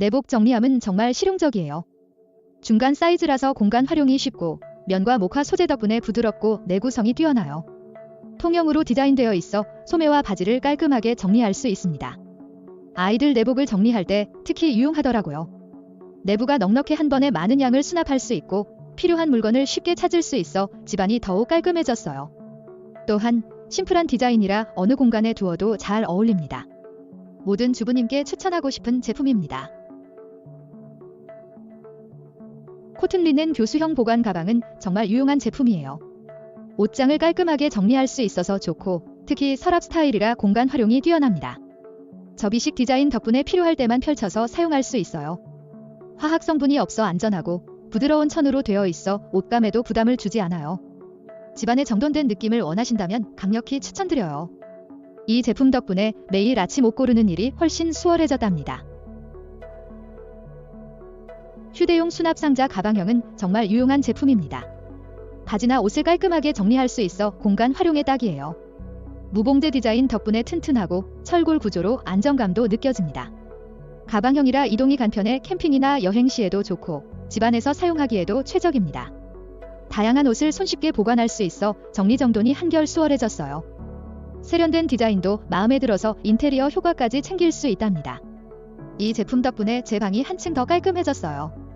내복 정리함은 정말 실용적이에요. 중간 사이즈라서 공간 활용이 쉽고 면과 목화 소재 덕분에 부드럽고 내구성이 뛰어나요. 통영으로 디자인되어 있어 소매와 바지를 깔끔하게 정리할 수 있습니다. 아이들 내복을 정리할 때 특히 유용하더라고요. 내부가 넉넉해 한 번에 많은 양을 수납할 수 있고 필요한 물건을 쉽게 찾을 수 있어 집안이 더욱 깔끔해졌어요. 또한 심플한 디자인이라 어느 공간에 두어도 잘 어울립니다. 모든 주부님께 추천하고 싶은 제품입니다. 코튼 리넨 교수형 보관 가방은 정말 유용한 제품이에요. 옷장을 깔끔하게 정리할 수 있어서 좋고 특히 서랍 스타일이라 공간 활용이 뛰어납니다. 접이식 디자인 덕분에 필요할 때만 펼쳐서 사용할 수 있어요. 화학 성분이 없어 안전하고 부드러운 천으로 되어 있어 옷감에도 부담을 주지 않아요. 집안에 정돈된 느낌을 원하신다면 강력히 추천드려요. 이 제품 덕분에 매일 아침 옷 고르는 일이 훨씬 수월해졌답니다. 휴대용 수납 상자 가방형은 정말 유용한 제품입니다. 바지나 옷을 깔끔하게 정리할 수 있어 공간 활용에 딱이에요. 무봉제 디자인 덕분에 튼튼하고 철골 구조로 안정감도 느껴집니다. 가방형이라 이동이 간편해 캠핑이나 여행 시에도 좋고 집안에서 사용하기에도 최적입니다. 다양한 옷을 손쉽게 보관할 수 있어 정리정돈이 한결 수월해졌어요. 세련된 디자인도 마음에 들어서 인테리어 효과까지 챙길 수 있답니다. 이 제품 덕분에 제 방이 한층 더 깔끔해졌어요.